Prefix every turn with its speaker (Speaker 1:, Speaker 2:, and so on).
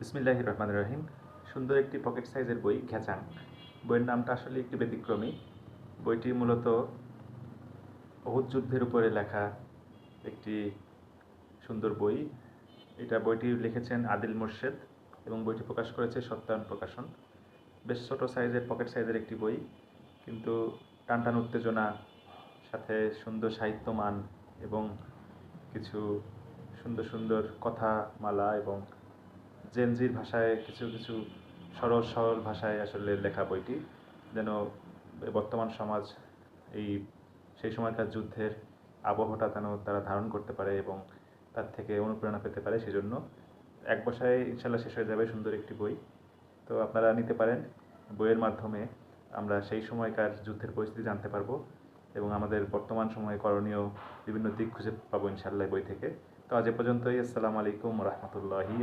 Speaker 1: বিসমিল্লাহ রহমান রহিম। সুন্দর একটি পকেট সাইজের বই ঘেঁচাং বইয়ের নামটা আসলে একটি ব্যতিক্রমী। বইটি মূলত অহুদ যুদ্ধের উপরে লেখা একটি সুন্দর বই। এটা বইটি লিখেছেন আদিল মোর্শেদ এবং বইটি প্রকাশ করেছে সত্যায়ন প্রকাশন। বেশ ছোট সাইজের, পকেট সাইজের একটি বই, কিন্তু টানটান উত্তেজনা, সাথে সুন্দর সাহিত্যমান এবং কিছু সুন্দর সুন্দর কথামালা এবং জেনজির ভাষায় কিছু কিছু সরল সরল ভাষায় আসলে লেখা বইটি। যেন বর্তমান সমাজ এই, সেই সময়কার যুদ্ধের আবহটা যেন তারা ধারণ করতে পারে এবং তার থেকে অনুপ্রেরণা পেতে পারে সেজন্য এক বসায় ইনশাল্লাহ শেষ হয়ে যাবে সুন্দর একটি বই। তো আপনারা নিতে পারেন। বইয়ের মাধ্যমে আমরা সেই সময়কার যুদ্ধের পরিস্থিতি জানতে পারব এবং আমাদের বর্তমান সময়ে করণীয় বিভিন্ন দিক খুঁজে পাবো ইনশাল্লাহ বই থেকে। তো আজ পর্যন্তই। আসসালামু আলাইকুম রহমতুল্লাহি